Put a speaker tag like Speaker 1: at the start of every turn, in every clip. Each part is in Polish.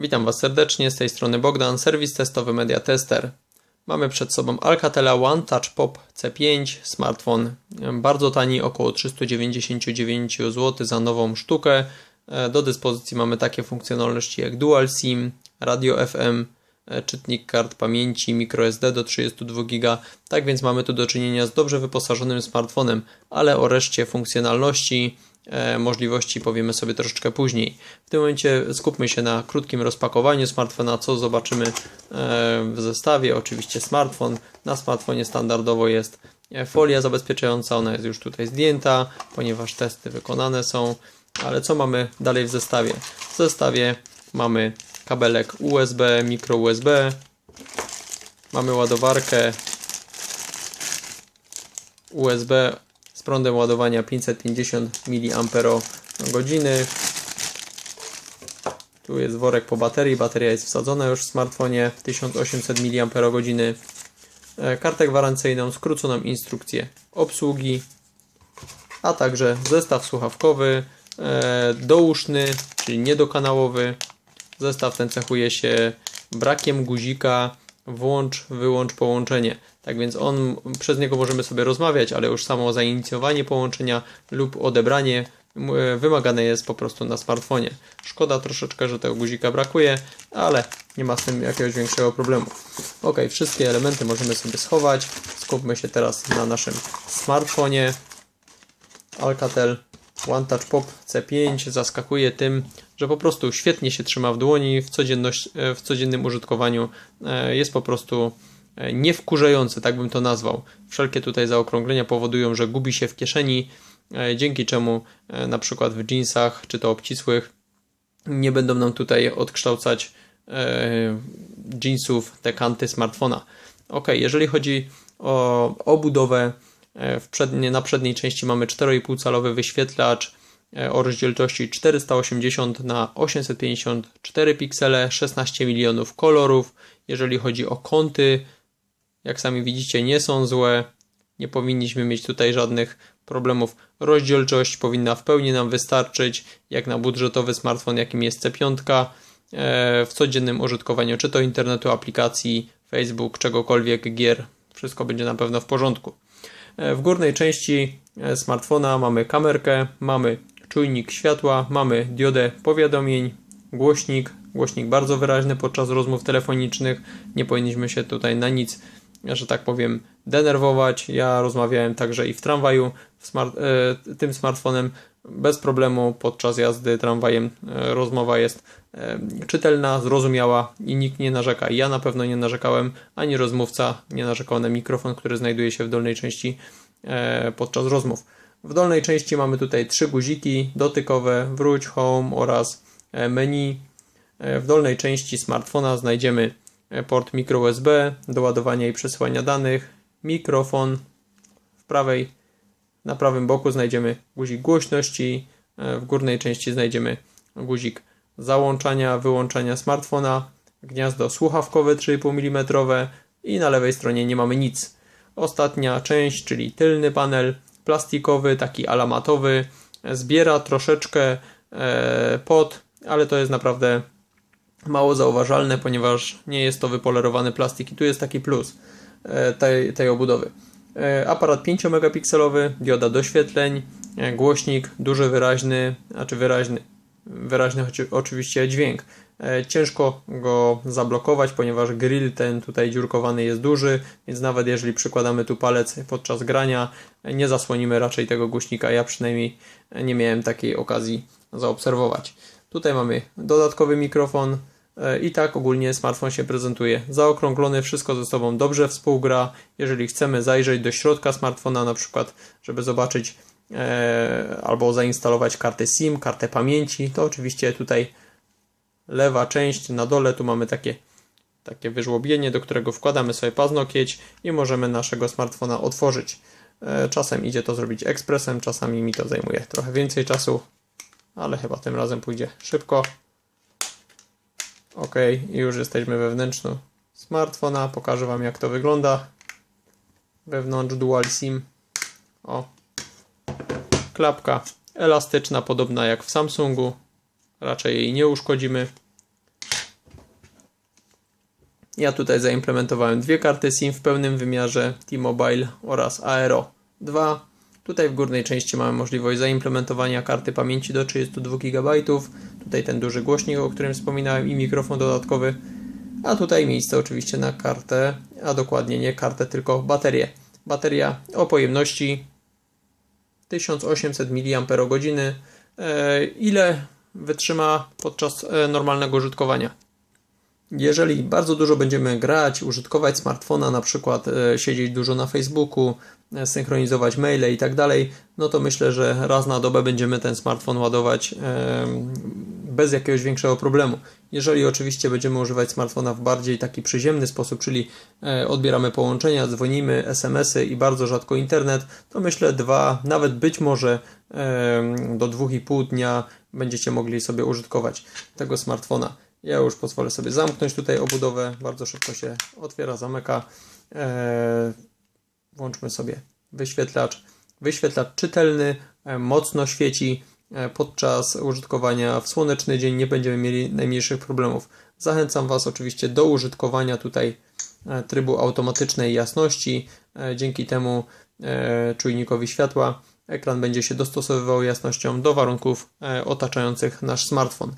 Speaker 1: Witam Was serdecznie, z tej strony Bogdan, serwis testowy Media Tester. Mamy przed sobą Alcatela One Touch Pop C5, smartfon bardzo tani, około 399 zł za nową sztukę. E, Do dyspozycji mamy takie funkcjonalności jak Dual SIM, radio FM, e, czytnik kart pamięci, microSD do 32 GB. Tak więc mamy tu do czynienia z dobrze wyposażonym smartfonem, ale o reszcie funkcjonalności możliwości powiemy sobie troszeczkę później. W tym momencie skupmy się na krótkim rozpakowaniu smartfona, co zobaczymy e, w zestawie. Oczywiście smartfon. Na smartfonie standardowo jest e, folia zabezpieczająca, ona jest już tutaj zdjęta, ponieważ testy wykonane są. Ale co mamy dalej w zestawie? W zestawie mamy kabelek USB, mikro USB, mamy ładowarkę USB z prądem ładowania 550 mAh. Tu jest worek po baterii. Bateria jest wsadzona już w smartfonie w 1800 mAh. E, Kartę gwarancyjną, skróconą instrukcję obsługi, a także zestaw słuchawkowy, e, douszny, czyli niedokanałowy. Zestaw ten cechuje się brakiem guzika włącz, wyłącz połączenie. Tak więc on, przez niego możemy sobie rozmawiać, ale już samo zainicjowanie połączenia lub odebranie e, wymagane jest po prostu na smartfonie. Szkoda troszeczkę, że tego guzika brakuje, ale nie ma z tym jakiegoś większego problemu. Ok, wszystkie elementy możemy sobie schować. Skupmy się teraz na naszym smartfonie. Alcatel One Touch Pop C5 zaskakuje tym, że po prostu świetnie się trzyma w dłoni w, codzienność, e, w codziennym użytkowaniu. E, Jest po prostu niewkurzający, tak bym to nazwał. Wszelkie tutaj zaokrąglenia powodują, że gubi się w kieszeni, e, dzięki czemu e, na przykład w jeansach, czy to obcisłych, nie będą nam tutaj odkształcać e, jeansów te kanty smartfona. Ok, jeżeli chodzi o obudowę, e, przednie, na przedniej części mamy 4,5 calowy wyświetlacz e, o rozdzielczości 480 na 854 piksele, 16 milionów kolorów. Jeżeli chodzi o kąty, jak sami widzicie, nie są złe. Nie powinniśmy mieć tutaj żadnych problemów. Rozdzielczość powinna w pełni nam wystarczyć, jak na budżetowy smartfon, jakim jest C5, e, w codziennym użytkowaniu, czy to internetu, aplikacji, Facebook, czegokolwiek, gier. Wszystko będzie na pewno w porządku. E, W górnej części e, smartfona mamy kamerkę, mamy czujnik światła, mamy diodę powiadomień, głośnik, głośnik bardzo wyraźny podczas rozmów telefonicznych. Nie powinniśmy się tutaj na nic, że tak powiem, denerwować. Ja rozmawiałem także i w tramwaju smart, e, tym smartfonem bez problemu podczas jazdy tramwajem. E, rozmowa jest e, czytelna, zrozumiała i nikt nie narzeka. Ja na pewno nie narzekałem, ani rozmówca nie narzekał na mikrofon, który znajduje się w dolnej części podczas rozmów. W dolnej części mamy tutaj trzy guziki dotykowe, wróć, home oraz menu. W dolnej części smartfona znajdziemy port micro USB do ładowania i przesyłania danych, mikrofon. W prawej, na prawym boku znajdziemy guzik głośności, e, w górnej części znajdziemy guzik załączania, wyłączania smartfona, gniazdo słuchawkowe 3,5 mm i na lewej stronie nie mamy nic. Ostatnia część, czyli tylny panel plastikowy, taki alamatowy, zbiera troszeczkę e, pot, ale to jest naprawdę mało zauważalne, ponieważ nie jest to wypolerowany plastik i tu jest taki plus e, tej, tej obudowy. E, Aparat 5 megapikselowy, dioda doświetleń, e, głośnik duży, wyraźny, znaczy wyraźny, wyraźny oczywiście dźwięk. Ciężko go zablokować, ponieważ grill ten tutaj dziurkowany jest duży, więc nawet jeżeli przykładamy tu palec podczas grania, nie zasłonimy raczej tego głośnika. Ja przynajmniej nie miałem takiej okazji zaobserwować. Tutaj mamy dodatkowy mikrofon i tak ogólnie smartfon się prezentuje. Zaokrąglony, wszystko ze sobą dobrze współgra. Jeżeli chcemy zajrzeć do środka smartfona, na przykład, żeby zobaczyć e, albo zainstalować kartę SIM, kartę pamięci, to oczywiście tutaj lewa część na dole, tu mamy takie, takie wyżłobienie, do którego wkładamy sobie paznokieć i możemy naszego smartfona otworzyć. E, Czasem idzie to zrobić ekspresem, czasami mi to zajmuje trochę więcej czasu, ale chyba tym razem pójdzie szybko. Ok, już jesteśmy we wnętrzu smartfona. Pokażę Wam jak to wygląda. Wewnątrz Dual SIM. O. Klapka elastyczna, podobna jak w Samsungu. Raczej jej nie uszkodzimy. Ja tutaj zaimplementowałem dwie karty SIM w pełnym wymiarze T-Mobile oraz Aero 2. Tutaj w górnej części mamy możliwość zaimplementowania karty pamięci do 32 GB. Tutaj ten duży głośnik, o którym wspominałem i mikrofon dodatkowy. A tutaj miejsce oczywiście na kartę, a dokładnie nie kartę, tylko baterię. Bateria o pojemności 1800 mAh. E, Ile wytrzyma podczas e, normalnego użytkowania? Jeżeli bardzo dużo będziemy grać, użytkować smartfona, na przykład e, siedzieć dużo na Facebooku, e, synchronizować maile i tak dalej, no to myślę, że raz na dobę będziemy ten smartfon ładować e, bez jakiegoś większego problemu. Jeżeli oczywiście będziemy używać smartfona w bardziej taki przyziemny sposób, czyli odbieramy połączenia, dzwonimy, SMS-y i bardzo rzadko internet, to myślę dwa, nawet być może do dwóch i pół dnia będziecie mogli sobie użytkować tego smartfona. Ja już pozwolę sobie zamknąć tutaj obudowę. Bardzo szybko się otwiera, zamyka. Eee, włączmy sobie wyświetlacz. Wyświetlacz czytelny, e, mocno świeci. E, podczas użytkowania w słoneczny dzień nie będziemy mieli najmniejszych problemów. Zachęcam Was oczywiście do użytkowania tutaj e, trybu automatycznej jasności. E, Dzięki temu e, czujnikowi światła ekran będzie się dostosowywał jasnością do warunków e, otaczających nasz smartfon.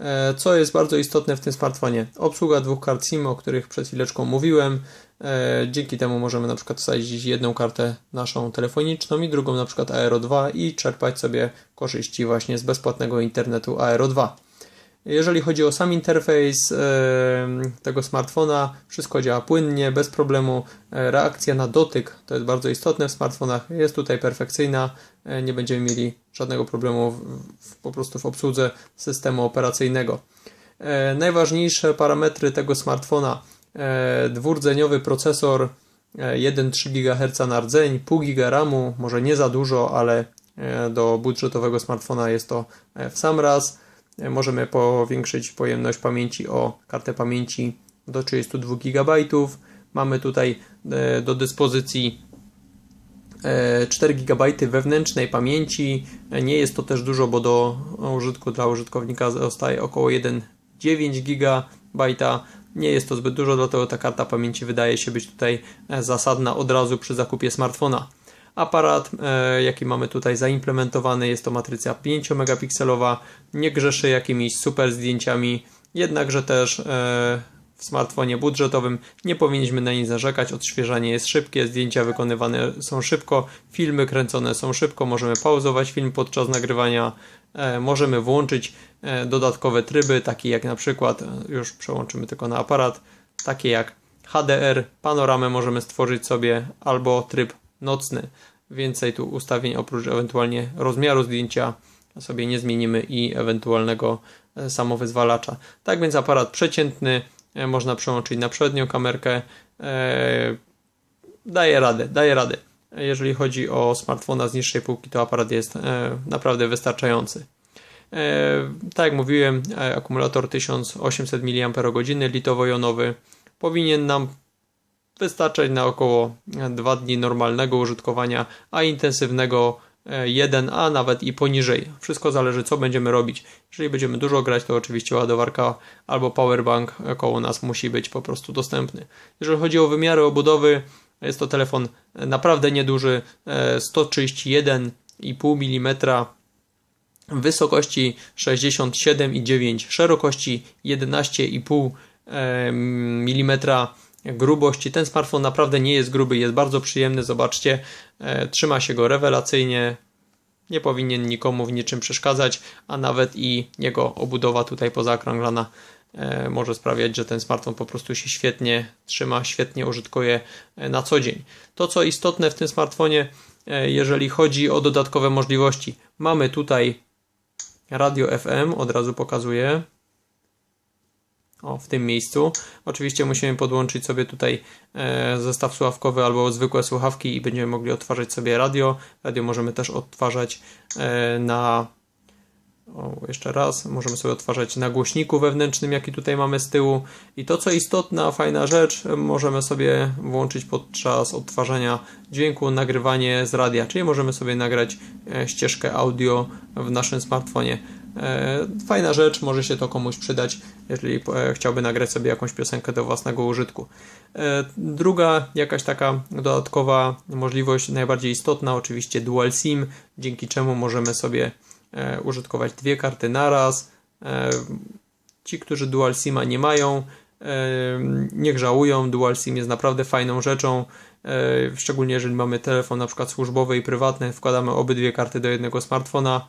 Speaker 1: E, Co jest bardzo istotne w tym smartfonie? Obsługa dwóch kart SIM, o których przed chwileczką mówiłem. E, Dzięki temu możemy na przykład wsadzić jedną kartę naszą telefoniczną i drugą na przykład Aero 2 i czerpać sobie korzyści właśnie z bezpłatnego internetu Aero 2. Jeżeli chodzi o sam interfejs e, tego smartfona, wszystko działa płynnie, bez problemu. E, Reakcja na dotyk to jest bardzo istotne w smartfonach, jest tutaj perfekcyjna. E, Nie będziemy mieli żadnego problemu w, po prostu w obsłudze systemu operacyjnego. Najważniejsze parametry tego smartfona: dwurdzeniowy procesor, e, 1,3 GHz na rdzeń, pół giga RAMu, może nie za dużo, ale do budżetowego smartfona jest to w sam raz. E, Możemy powiększyć pojemność pamięci o kartę pamięci do 32 GB. Mamy tutaj e, do dyspozycji e, 4 GB wewnętrznej pamięci. E, Nie jest to też dużo, bo do użytku dla użytkownika zostaje około 1,9 GB. Nie jest to zbyt dużo, dlatego ta karta pamięci wydaje się być tutaj e, zasadna od razu przy zakupie smartfona. Aparat, e, jaki mamy tutaj zaimplementowany, jest to matryca 5 megapikselowa, nie grzeszy jakimiś super zdjęciami, jednakże też e, w smartfonie budżetowym nie powinniśmy na nic narzekać, odświeżanie jest szybkie, zdjęcia wykonywane są szybko, filmy kręcone są szybko, możemy pauzować film podczas nagrywania, e, możemy włączyć dodatkowe tryby, takie jak na przykład, już przełączymy tylko na aparat, takie jak HDR, panoramę możemy stworzyć sobie albo tryb nocny. Więcej tu ustawień oprócz ewentualnie rozmiaru zdjęcia sobie nie zmienimy i ewentualnego e, samowyzwalacza. Tak więc aparat przeciętny e, można przełączyć na przednią kamerkę. E, Daje radę, daje radę. Jeżeli chodzi o smartfona z niższej półki, to aparat jest naprawdę wystarczający. Tak jak mówiłem, akumulator 1800 mAh litowo-jonowy powinien nam wystarczać na około 2 dni normalnego użytkowania, a intensywnego 1, a nawet i poniżej. Wszystko zależy, co będziemy robić. Jeżeli będziemy dużo grać, to oczywiście ładowarka albo powerbank koło nas musi być po prostu dostępny. Jeżeli chodzi o wymiary obudowy, jest to telefon naprawdę nieduży, e, 131,5 mm wysokości 67,9 szerokości 11,5 mm grubości. Ten smartfon naprawdę nie jest gruby, jest bardzo przyjemny. Zobaczcie, e, trzyma się go rewelacyjnie. Nie powinien nikomu w niczym przeszkadzać, a nawet i jego obudowa tutaj pozaokrąglana e, może sprawiać, że ten smartfon po prostu się świetnie trzyma, świetnie użytkuje e, na co dzień. To, co istotne w tym smartfonie, jeżeli chodzi o dodatkowe możliwości, mamy tutaj radio FM, od razu pokazuję. O, w tym miejscu. Oczywiście musimy podłączyć sobie tutaj e, zestaw słuchawkowy albo zwykłe słuchawki i będziemy mogli odtwarzać sobie radio. Radio możemy też odtwarzać e, na o, jeszcze raz, możemy sobie odtwarzać na głośniku wewnętrznym, jaki tutaj mamy z tyłu. I to, co istotna, fajna rzecz, możemy sobie włączyć podczas odtwarzania dźwięku nagrywanie z radia, czyli możemy sobie nagrać e, ścieżkę audio w naszym smartfonie. E, fajna rzecz, może się to komuś przydać, jeżeli e, chciałby nagrać sobie jakąś piosenkę do własnego użytku. E, druga jakaś taka dodatkowa możliwość, najbardziej istotna, oczywiście Dual SIM, dzięki czemu możemy sobie użytkować dwie karty naraz. Ci, którzy Dual SIMa nie mają, niech żałują. Dual SIM jest naprawdę fajną rzeczą, szczególnie jeżeli mamy telefon na przykład służbowy i prywatny, wkładamy obydwie karty do jednego smartfona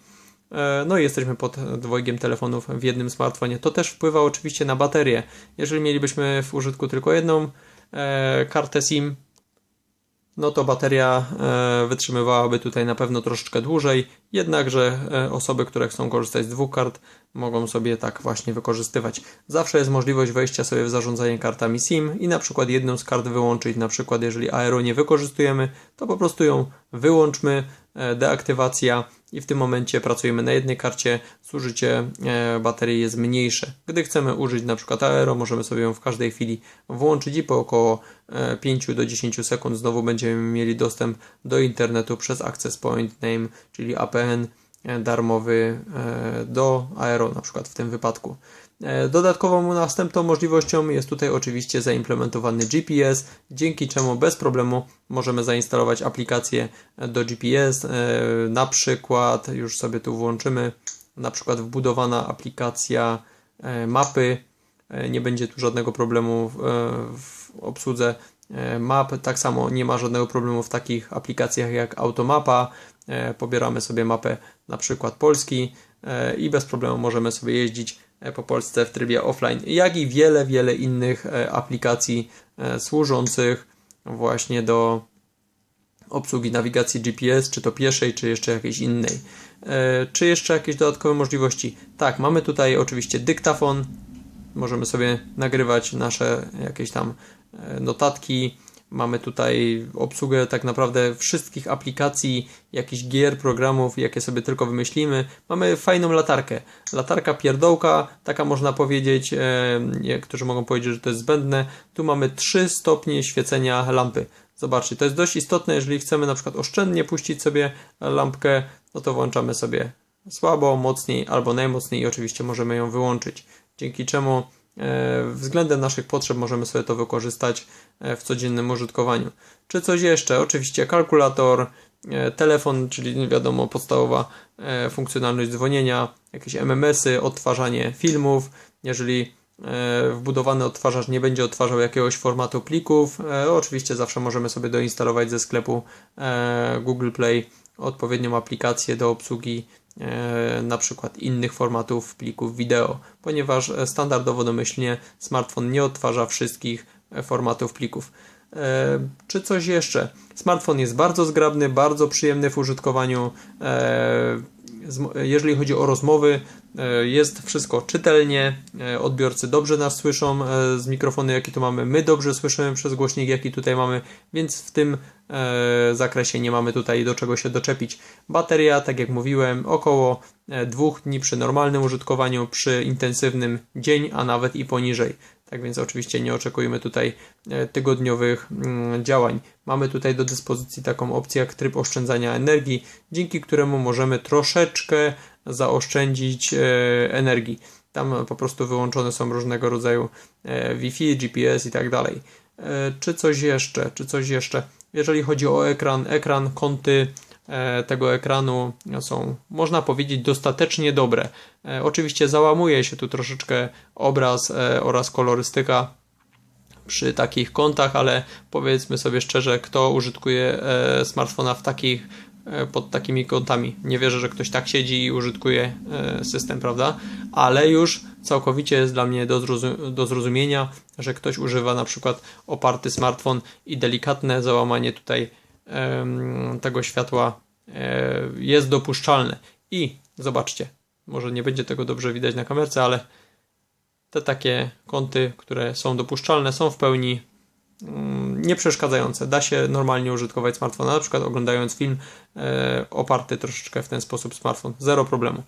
Speaker 1: no i jesteśmy pod dwojgiem telefonów w jednym smartfonie. To też wpływa oczywiście na baterię. Jeżeli mielibyśmy w użytku tylko jedną e, kartę SIM, no to bateria e, wytrzymywałaby tutaj na pewno troszeczkę dłużej, jednakże osoby, które chcą korzystać z dwóch kart, mogą sobie tak właśnie wykorzystywać. Zawsze jest możliwość wejścia sobie w zarządzanie kartami SIM i na przykład jedną z kart wyłączyć, na przykład jeżeli aero nie wykorzystujemy, to po prostu ją wyłączmy, deaktywacja i w tym momencie pracujemy na jednej karcie, zużycie e, baterii jest mniejsze. Gdy chcemy użyć na przykład aero, możemy sobie ją w każdej chwili włączyć i po około 5 e, do 10 sekund znowu będziemy mieli dostęp do internetu przez Access Point Name, czyli APN e, darmowy do aero na przykład w tym wypadku. E, dodatkową następną możliwością jest tutaj oczywiście zaimplementowany GPS, dzięki czemu bez problemu możemy zainstalować aplikację do GPS, e, na przykład już sobie tu włączymy, na przykład wbudowana aplikacja e, mapy, nie będzie tu żadnego problemu w obsłudze map, tak samo nie ma żadnego problemu w takich aplikacjach jak Automapa, pobieramy sobie mapę na przykład Polski i bez problemu możemy sobie jeździć po Polsce w trybie offline, jak i wiele, wiele innych e, aplikacji e, służących właśnie do obsługi nawigacji GPS, czy to pieszej, czy jeszcze jakiejś innej. Czy jeszcze jakieś dodatkowe możliwości? Tak, mamy tutaj oczywiście dyktafon, możemy sobie nagrywać nasze jakieś tam notatki, Mamy tutaj obsługę tak naprawdę wszystkich aplikacji, jakichś gier, programów, jakie sobie tylko wymyślimy. Mamy fajną latarkę. Latarka pierdołka, taka można powiedzieć, e, niektórzy mogą powiedzieć, że to jest zbędne. Tu mamy 3 stopnie świecenia lampy. Zobaczcie, to jest dość istotne, jeżeli chcemy na przykład oszczędnie puścić sobie lampkę, no to włączamy sobie słabo, mocniej albo najmocniej i oczywiście możemy ją wyłączyć. Dzięki czemu względem naszych potrzeb możemy sobie to wykorzystać e, w codziennym użytkowaniu. Czy coś jeszcze? Oczywiście kalkulator, e, telefon, czyli wiadomo podstawowa funkcjonalność dzwonienia, jakieś MMS-y, odtwarzanie filmów. Jeżeli wbudowany odtwarzacz nie będzie odtwarzał jakiegoś formatu plików, oczywiście zawsze możemy sobie doinstalować ze sklepu Google Play odpowiednią aplikację do obsługi E, na przykład innych formatów plików wideo, ponieważ e, standardowo domyślnie smartfon nie odtwarza wszystkich e, formatów plików. Czy coś jeszcze? Smartfon jest bardzo zgrabny, bardzo przyjemny w użytkowaniu. Jeżeli chodzi o rozmowy, jest wszystko czytelnie, odbiorcy dobrze nas słyszą z mikrofonu, jaki tu mamy, my dobrze słyszymy przez głośnik, jaki tutaj mamy, więc w tym E, zakresie nie mamy tutaj do czego się doczepić. Bateria, tak jak mówiłem, około e, dwóch dni przy normalnym użytkowaniu, przy intensywnym dzień, a nawet i poniżej. Tak więc oczywiście nie oczekujemy tutaj e, tygodniowych mm, działań. Mamy tutaj do dyspozycji taką opcję jak tryb oszczędzania energii, dzięki któremu możemy troszeczkę zaoszczędzić energii. Tam po prostu wyłączone są różnego rodzaju Wi-Fi, GPS i tak dalej. Czy coś jeszcze? Czy coś jeszcze? Jeżeli chodzi o ekran, ekran, kąty e, tego ekranu są, można powiedzieć, dostatecznie dobre. E, oczywiście załamuje się tu troszeczkę obraz e, oraz kolorystyka przy takich kątach, ale powiedzmy sobie szczerze, kto użytkuje smartfona w takich pod takimi kątami. Nie wierzę, że ktoś tak siedzi i użytkuje system, prawda? Ale już całkowicie jest dla mnie do, zrozum do zrozumienia, że ktoś używa na przykład oparty smartfon i delikatne załamanie tutaj tego światła e, jest dopuszczalne. I zobaczcie, może nie będzie tego dobrze widać na kamerce, ale te takie kąty, które są dopuszczalne, są w pełni mm, nieprzeszkadzające. Da się normalnie użytkować smartfona, na przykład oglądając film e, oparty troszeczkę w ten sposób smartfon. Zero problemu.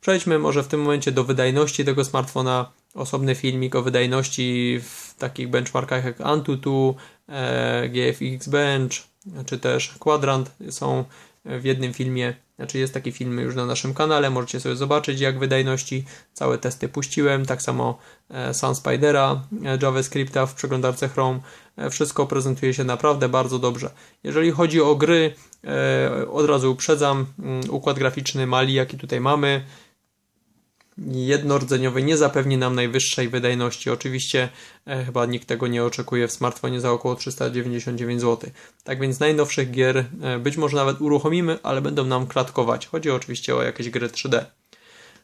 Speaker 1: Przejdźmy może w tym momencie do wydajności tego smartfona. Osobny filmik o wydajności w takich benchmarkach jak Antutu, e, GFX Bench czy też Quadrant są w jednym filmie Znaczy jest taki film już na naszym kanale, możecie sobie zobaczyć jak wydajności. Całe testy puściłem, tak samo e, Sun Spidera, e, JavaScripta w przeglądarce Chrome. Wszystko prezentuje się naprawdę bardzo dobrze. Jeżeli chodzi o gry, od razu uprzedzam, mm, układ graficzny Mali jaki tutaj mamy, jednordzeniowy nie zapewni nam najwyższej wydajności. Oczywiście e, chyba nikt tego nie oczekuje w smartfonie za około 399 zł. Tak więc najnowszych gier e, być może nawet uruchomimy, ale będą nam klatkować. Chodzi oczywiście o jakieś gry 3D.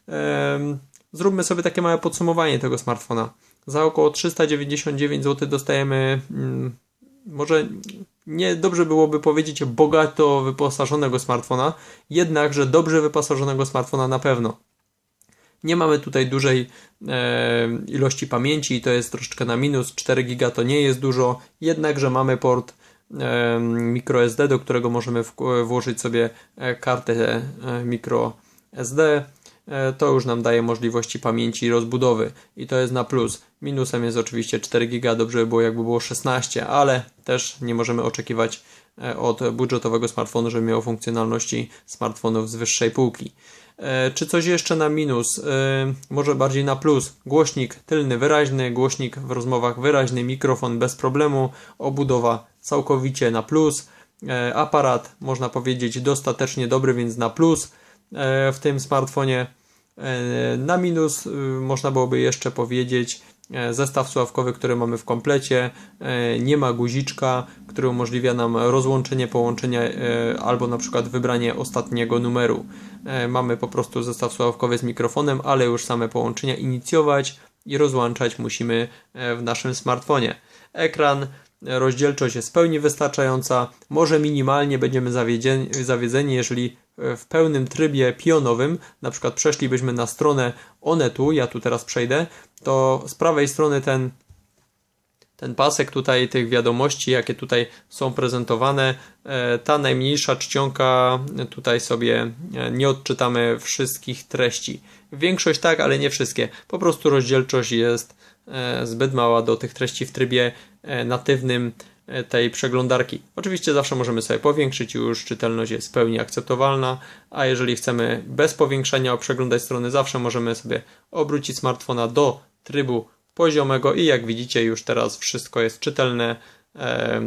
Speaker 1: Em, Zróbmy sobie takie małe podsumowanie tego smartfona. Za około 399 zł dostajemy mm, może nie dobrze byłoby powiedzieć bogato wyposażonego smartfona, jednakże dobrze wyposażonego smartfona na pewno. Nie mamy tutaj dużej e, ilości pamięci i to jest troszeczkę na minus. 4 giga to nie jest dużo, jednakże mamy port e, microSD, do którego możemy w, włożyć sobie e, kartę e, microSD. E, to już nam daje możliwości pamięci i rozbudowy i to jest na plus. Minusem jest oczywiście 4 giga, dobrze by było jakby było 16, ale też nie możemy oczekiwać e, od budżetowego smartfonu, żeby miał funkcjonalności smartfonów z wyższej półki. E, Czy coś jeszcze na minus? E, Może bardziej na plus. Głośnik tylny wyraźny, głośnik w rozmowach wyraźny, mikrofon bez problemu, obudowa całkowicie na plus. E, Aparat można powiedzieć dostatecznie dobry, więc na plus w tym smartfonie. Na minus można byłoby jeszcze powiedzieć zestaw słuchawkowy, który mamy w komplecie. Nie ma guziczka, który umożliwia nam rozłączenie połączenia albo na przykład wybranie ostatniego numeru. E, Mamy po prostu zestaw słuchawkowy z mikrofonem, ale już same połączenia inicjować i rozłączać musimy e, w naszym smartfonie. Ekran rozdzielczość jest w pełni wystarczająca. Może minimalnie będziemy zawiedzieni, zawiedzeni, jeżeli e, w pełnym trybie pionowym, na przykład przeszlibyśmy na stronę Onetu, ja tu teraz przejdę, to z prawej strony ten ten pasek tutaj tych wiadomości, jakie tutaj są prezentowane, e, ta najmniejsza czcionka, e, tutaj sobie e, nie odczytamy wszystkich treści. Większość tak, ale nie wszystkie. Po prostu rozdzielczość jest zbyt mała do tych treści w trybie natywnym tej przeglądarki. Oczywiście zawsze możemy sobie powiększyć, już czytelność jest w pełni akceptowalna, a jeżeli chcemy bez powiększenia przeglądać strony, zawsze możemy sobie obrócić smartfona do trybu poziomego i jak widzicie już teraz wszystko jest czytelne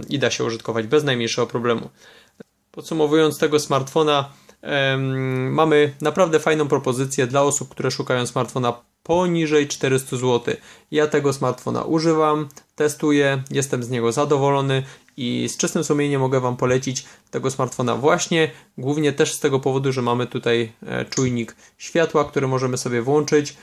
Speaker 1: i da się użytkować bez najmniejszego problemu. Podsumowując tego smartfona, mamy naprawdę fajną propozycję dla osób, które szukają smartfona poniżej 400 zł. Ja tego smartfona używam, testuję, jestem z niego zadowolony i z czystym sumieniem mogę Wam polecić tego smartfona właśnie, głównie też z tego powodu, że mamy tutaj e, czujnik światła, który możemy sobie włączyć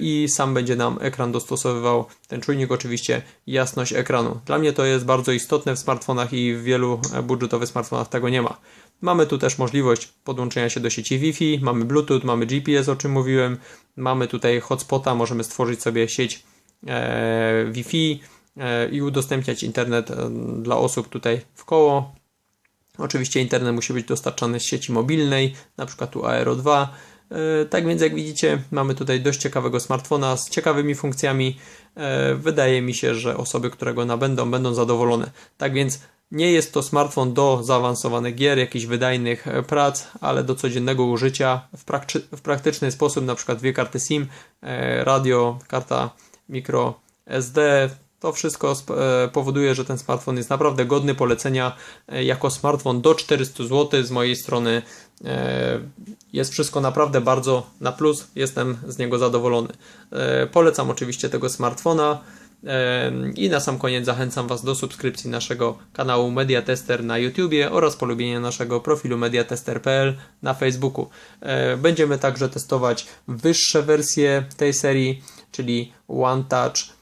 Speaker 1: i sam będzie nam ekran dostosowywał, ten czujnik oczywiście, jasność ekranu. Dla mnie to jest bardzo istotne w smartfonach i w wielu e, budżetowych smartfonach tego nie ma. Mamy tu też możliwość podłączenia się do sieci Wi-Fi, mamy Bluetooth, mamy GPS, o czym mówiłem, mamy tutaj hotspota, możemy stworzyć sobie sieć e, Wi-Fi e, i udostępniać internet e, dla osób tutaj w koło. Oczywiście internet musi być dostarczany z sieci mobilnej, na przykład tu Aero 2. E, Tak więc jak widzicie, mamy tutaj dość ciekawego smartfona z ciekawymi funkcjami. E, Wydaje mi się, że osoby, które go nabędą, będą zadowolone. Tak więc nie jest to smartfon do zaawansowanych gier, jakichś wydajnych e, prac, ale do codziennego użycia w, prakczy- w praktyczny sposób, na przykład dwie karty SIM, radio, karta micro SD. To wszystko e, powoduje, że ten smartfon jest naprawdę godny polecenia e, jako smartfon do 400 zł. Z mojej strony e, jest wszystko naprawdę bardzo na plus. Jestem z niego zadowolony. Polecam oczywiście tego smartfona. I na sam koniec zachęcam Was do subskrypcji naszego kanału Mediatester na YouTubie oraz polubienia naszego profilu mediatester.pl na Facebooku. Będziemy także testować wyższe wersje tej serii, czyli OneTouch e,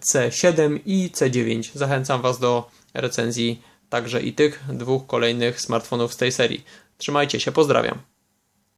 Speaker 1: C7 i C9. Zachęcam Was do recenzji także i tych dwóch kolejnych smartfonów z tej serii. Trzymajcie się, pozdrawiam.